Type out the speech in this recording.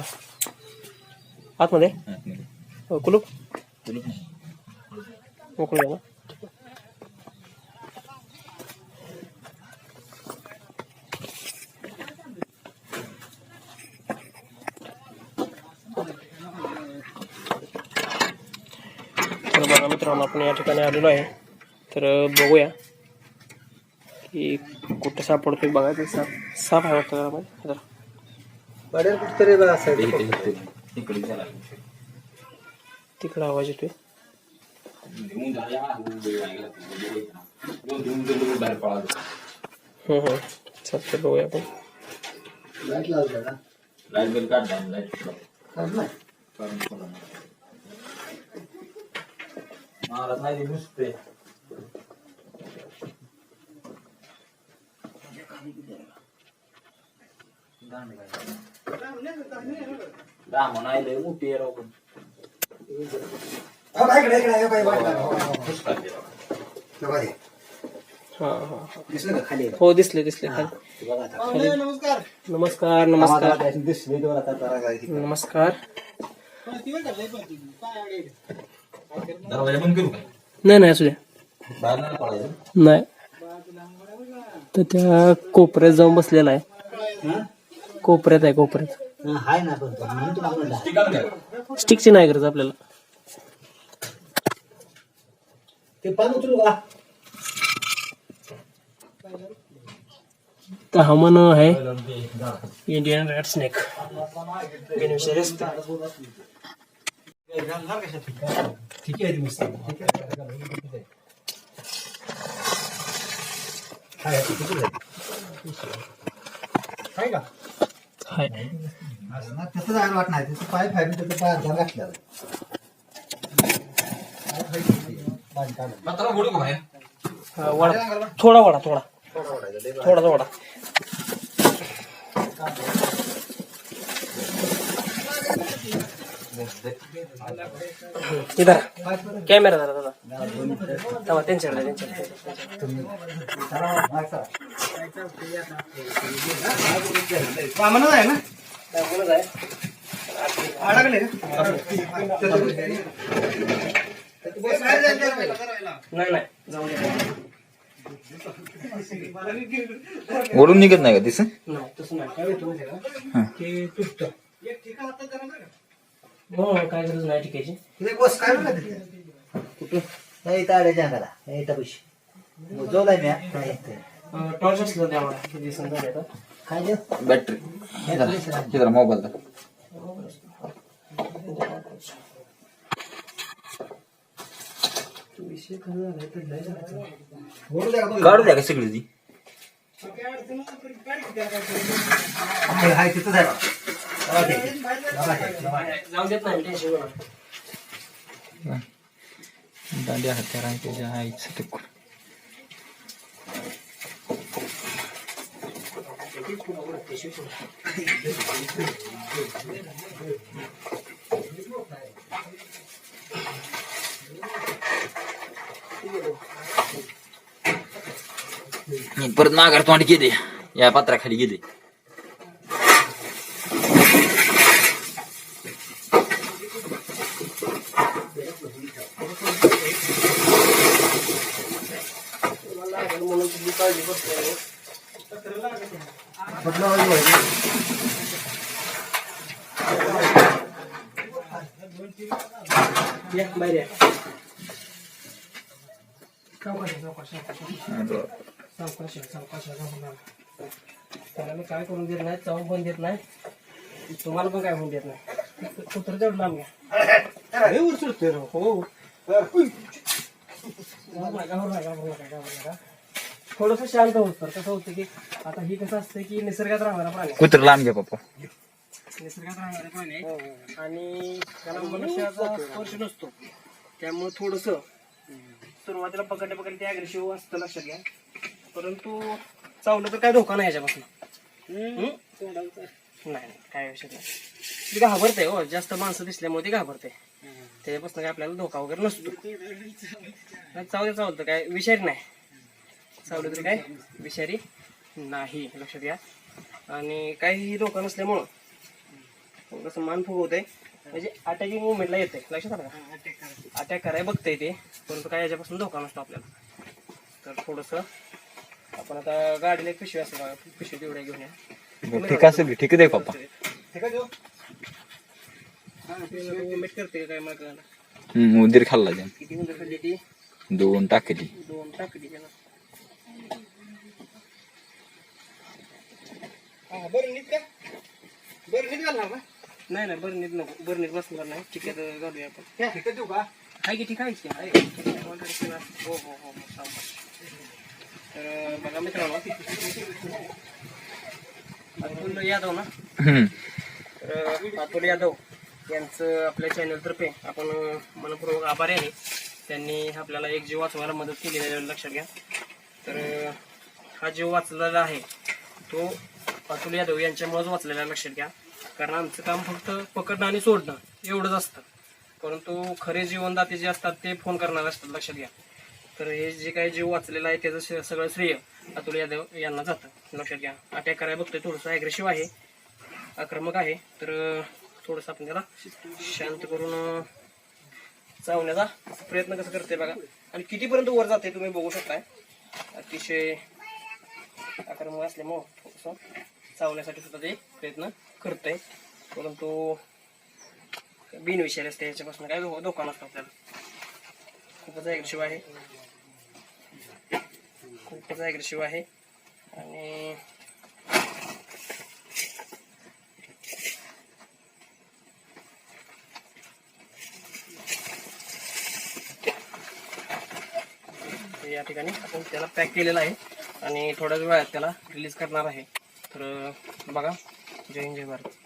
का आतमध्ये आतमध्ये. हो, कुलूप कुलूप नाही. मोकळं आहे ना तर बघा मित्रांनो आपण या ठिकाणी आलेलो आहे तर बघूया की कुठं सापडतोय बघायचं साप साप आहे वाटतं घरामध्ये जरा. पडेल कुठतरी बघा ते साईड इकडे इकडे. इकडे चला. तिकडं आवाज येतोय? चालतंय बघूया आपण. लाइट लावलं का लाइट बिल. काढलं. मला नाही नुसते लय मोठी आहे राव पण. बाई, इकडे, इकडे, बाई, वाट लावा. हो, हो, हो. हे दिसलं का खाली हो दिसले दिसले खाली हे बघा आता. नमस्कार नमस्कार नमस्कार दिसले आता जरा काय नमस्कार दरवाजा बंद करू नाही नाही असू द्या बाहेर नाही नाही तर त्या कोपऱ्यात जाऊन बसलेला आहे कोपऱ्यात आहे कोपऱ्यात हा, हाय ना पण तो. म्हणून तुला म्हणलं. ठिकाण काय स्टिकची नाही गरज आपल्याला ते पान उचलू का तर हा मन आहे इंडियन रेड स्नेक ठीक आहे. ठीक आहे. हाय, किती आहे? हाय का हाय असं ना, तसं जायला वाट नाही त्याचं पाय फाडून त्याचं पाय अर्धा घातल्यावर पाय फाडून पाय काढून. पत्रा फोडू का बाहेर हा, वडा थोडा वडा थोडा थोडा ओढायचा, लय बारीक. थोडा वडा इधर कॅमेरा जरा तेव्हा त्यांच्याकडे त्यांच्याकडे. आहे ना? अडकले का? नाही नाही जाऊ दे. ओढून निघत नाही का दिस? नाही तसं नाही. काय होतं माहिती आहे का? ते तुटतं. हो काय गरज नाही काय इथं आडायच्या अंगाला. हे इथं पैसे. मोजवलाय मी, हा. टॉर्च असलं द्या मला किती काय देऊ? बॅटरी जरा मोबाईल विषय खरं झालाय तर. काढू द्या का सगळी ती हाय, हाय, तिथंच आहे बघ. बघा ते. बघा ते. जाऊ देत नाही टेन्शन घेऊ नका. दांड्या हत्यारा त्याच्या आईचं टिकून परत माघार तोंड गेले या पत्राखाली गेले लागेल म्हणून तुझी काळजी आहे? या बाहेर. त्याला मी काय करून देत नाही चावून पण देत नाही तुम्हाला पण काय होऊन देत नाही कुत्र तेवढं लांब घ्या राव. हो थोडंसं शांत होत तर कसं होतं की आता ही कसं असतं की निसर्गात राहणारा प्राणी आहे. कुत्र लांब घ्या पप्पा. निसर्गात राहणारे प्राणी आहे. आणि त्याला मनुष्याचा स्पर्श नसतो. त्यामुळे थोडस सुरुवातीला पकडले पकडले ते अग्रेसिव्ह असतं लक्षात घ्या. परंतु चावलं तर काय धोका नाही याच्यापासून. हम्म? नाही नाही, काय विषय नाही. ती घाबरते हो जास्त माणसं दिसल्यामुळे ती घाबरते. त्याच्यापासून काय आपल्याला धोका वगैरे नसतो. चावलं चावलं काय विषारी नाही. चावलं तरी काय? विषारी नाही लक्षात घ्या. आणि काही धोका नसल्यामुळं थोडंसं मान फुगवतंय म्हणजे अटॅकिंग मुवमेंटला येते लक्षात आलं का? अटॅक करायला बघतंय ते परंतु काय याच्यापासून धोका नसतो आपल्याला. तर थोडंसं आपण आता गाडीला एक पिशवी असेल पिशवी तेवढ्या घेऊन या. ठीक असेल ठीक आहे पप्पा. आहे मुवमेंट करते काय उंदीर खाल्ला किती खाल्ली ती? दोन टाकली. दोन टाकली त्यानं. हा, बरं नीट का बरं नीट घालणार ना? नाही नाही बरं नीट नको. बरं नीट बसणार नाही. चिकट घालूया आपण. हे ठीक देऊ का? आहे की ठीक आहे की आहे केलं. हो हो हो हो. तर बघा मित्रांनो. अतुल यादव ना? हम्म. तर अतुल यादव यांचं आपल्या चॅनलतर्फे आपण मनपूर्वक आभारी आहे. त्यांनी आपल्याला एक जीव वाचवायला मदत केली लक्षात घ्या. तर हा जीव वाचलेला आहे तो अतुल यादव यांच्यामुळेच वाचलेला आहे लक्षात घ्या. कारण आमचं काम फक्त पकडणं आणि सोडणं एवढंच असतं. परंतु खरे जीवनदाते जे असतात ते फोन करणारे असतात लक्षात घ्या. तर हे जे काही जीव वाचलेलं आहे त्याचं सगळं श्रेय अतुल यादव यांना जातं. लक्षात घ्या. अटॅक करायला बघतोय थोडंसं ॲग्रेसिव्ह आहे. आक्रमक आहे. तर थोडंसं आपण त्याला शांत करून चावण्याचा प्रयत्न कसं करते बघा. आणि कितीपर्यंत वर जाते तुम्ही बघू शकताय. अतिशय आक्रमक असल्यामुळं थोडंसं चावण्यासाठी सुद्धा ते प्रयत्न करतंय. परंतु बिनविषारी असते याच्यापासून काय धोका नसतो आपल्याला. खूपच ॲग्रेसिव्ह आहे. खूपच ॲग्रेसिव्ह आहे. आणि या ठिकाणी आपण त्याला पॅक केलेलं आहे. आणि थोड्याच वेळात त्याला रिलीज करणार आहे. तर बघा जय हिंद जय भारत.